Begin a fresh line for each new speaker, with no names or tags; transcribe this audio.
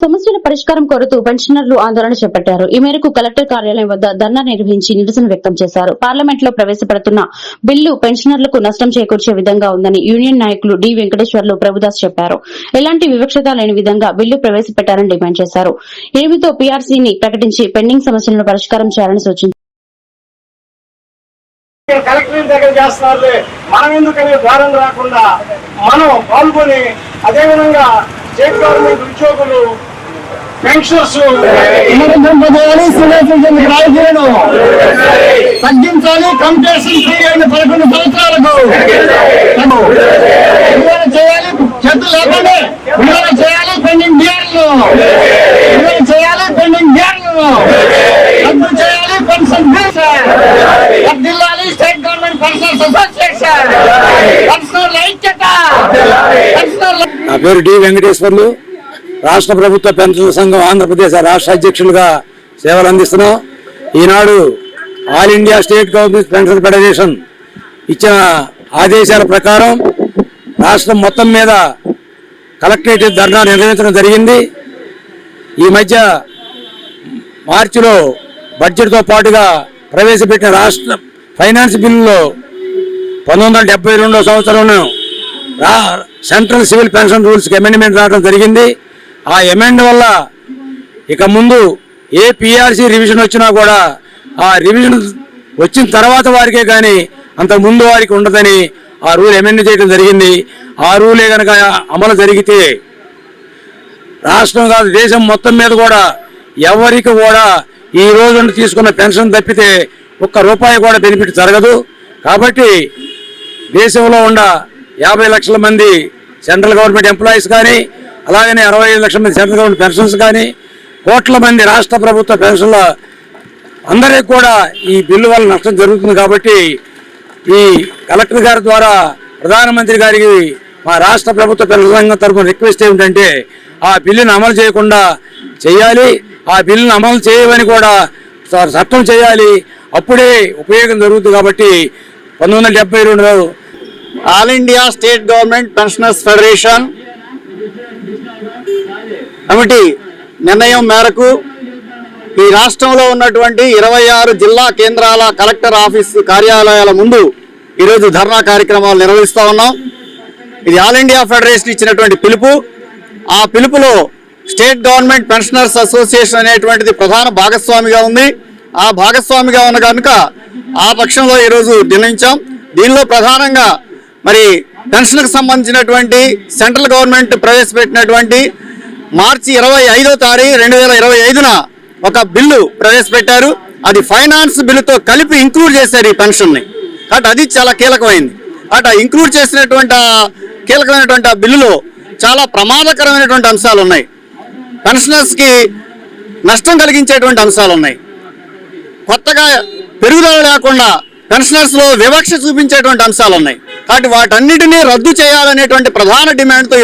సమస్యల పరిష్కారం కోరుతూ పెన్షనర్లు ఆందోళన చేపట్టారు. ఈ మేరకు కలెక్టర్ కార్యాలయం వద్ద ధర్నా నిర్వహించి నిరసన వ్యక్తం చేశారు. పార్లమెంట్లో ప్రవేశపెడుతున్న బిల్లు పెన్షనర్లకు నష్టం చేకూర్చే విధంగా ఉందని యూనియన్ నాయకులు డి వెంకటేశ్వర్లు ప్రభుదాస్ చెప్పారు. ఎలాంటి వివక్షత లేని విధంగా బిల్లు ప్రవేశపెట్టారని డిమాండ్ చేశారు. ఏమితో పీఆర్సీని ప్రకటించి పెండింగ్ సమస్యలను పరిష్కారం చేయాలని సూచించారు.
దగ్గర చేస్తున్నారు మనం ఎందుకని ద్వారం రాకుండా మనం పాల్గొని అదేవిధంగా స్టేట్ గవర్నమెంట్ ఉద్యోగులు పెన్షనర్స్ తగ్గించాలి కంపిటీషన్ పీరియడ్ పదకొండు సంవత్సరాలకు విడుదల చేయాలి చేతులు లేకుండా విడుదల చేయాలి పెండింగ్ డిఆర్లు విడుదల చేయాలి పెండింగ్ డిఆర్లు రద్దు చేయాలి pension state government pensioners association పెన్షనర్ల ఐక్యత
నా పేరు డి వెంకటేశ్వర్లు రాష్ట్ర ప్రభుత్వ పెన్షన్ సంఘం ఆంధ్రప్రదేశ్ రాష్ట్ర అధ్యక్షులుగా సేవలు అందిస్తున్నాం. ఈనాడు all India state government pension federation ఇచ్చిన ఆదేశాల ప్రకారం రాష్ట్రం మొత్తం మీద కలెక్టరేట్ ధర్నా నిర్వహించడం జరిగింది. ఈ మధ్య మార్చిలో బడ్జెట్తో పాటుగా ప్రవేశపెట్టిన రాష్ట్ర ఫైనాన్స్ బిల్లులో పంతొమ్మిది వందల సంవత్సరంలో సెంట్రల్ సివిల్ పెన్షన్ రూల్స్కి అమెండ్మెంట్ రావడం జరిగింది. ఆ ఎమెండ్ వల్ల ఇక ముందు ఏ పిఆర్సీ రివిజన్ వచ్చినా కూడా ఆ రివిజన్ వచ్చిన తర్వాత వారికే కానీ అంత ముందు వారికి ఉండదని ఆ రూల్ ఎమెండ్ చేయడం జరిగింది. ఆ రూలే కనుక అమలు జరిగితే రాష్ట్రం కాదు దేశం మొత్తం మీద కూడా ఎవరికి కూడా ఈ రోజు తీసుకున్న పెన్షన్ తప్పితే ఒక్క రూపాయి కూడా బెనిఫిట్ జరగదు. కాబట్టి దేశంలో ఉన్న యాభై లక్షల మంది సెంట్రల్ గవర్నమెంట్ ఎంప్లాయీస్ కానీ అలాగనే అరవై ఐదు లక్షల మంది సెంట్రల్ గవర్నమెంట్ పెన్షన్స్ కానీ కోట్ల మంది రాష్ట్ర ప్రభుత్వ పెన్షన్ల అందరికీ కూడా ఈ బిల్లు వల్ల నష్టం జరుగుతుంది కాబట్టి ఈ కలెక్టర్ గారి ద్వారా ప్రధానమంత్రి గారికి మా రాష్ట్ర ప్రభుత్వ పెన్షన్ సంఘం తరఫున రిక్వెస్ట్ ఏమిటంటే ఆ బిల్లును అమలు చేయకుండా చేయాలి. ఆ బిల్లును అమలు చేయమని కూడా చట్టం చేయాలి. అప్పుడే ఉపయోగం జరుగుతుంది కాబట్టి పంతొమ్మిది వందల డెబ్బై రెండులో
all India state government pensioners federation committee నిర్ణయం మేరకు ఈ రాష్ట్రంలో ఉన్నటువంటి ఇరవై ఆరు జిల్లా కేంద్రాల కలెక్టర్ ఆఫీస్ కార్యాలయాల ముందు ఈరోజు ధర్నా కార్యక్రమాలు నిర్వహిస్తా ఉన్నాం. ఇది ఆల్ ఇండియా ఫెడరేషన్ ఇచ్చినటువంటి పిలుపు. ఆ పిలుపులో స్టేట్ గవర్నమెంట్ పెన్షనర్స్ అసోసియేషన్ అనేటువంటిది ప్రధాన భాగస్వామిగా ఉంది. ఆ భాగస్వామిగా ఉన్న కనుక ఆ పక్షంలో ఈరోజు నిర్ణయించాం. దీనిలో ప్రధానంగా మరి పెన్షన్కు సంబంధించినటువంటి సెంట్రల్ గవర్నమెంట్ ప్రవేశపెట్టినటువంటి మార్చి ఇరవై ఐదో తారీఖు రెండు వేల ఇరవై ఐదున ఒక బిల్లు ప్రవేశపెట్టారు. అది ఫైనాన్స్ బిల్లుతో కలిపి ఇంక్లూడ్ చేశారు ఈ పెన్షన్ని. కాబట్టి అది చాలా కీలకమైంది. అటు ఇంక్లూడ్ చేసినటువంటి కీలకమైనటువంటి ఆ బిల్లులో చాలా ప్రమాదకరమైనటువంటి అంశాలు ఉన్నాయి. పెన్షనర్స్కి నష్టం కలిగించేటువంటి అంశాలు ఉన్నాయి. కొత్తగా పెరుగుదల లేకుండా పెన్షనర్స్లో వివక్ష చూపించేటువంటి అంశాలు ఉన్నాయి. కాబట్టి వాటన్నిటినీ రద్దు చేయాలనేటువంటి ప్రధాన డిమాండ్తో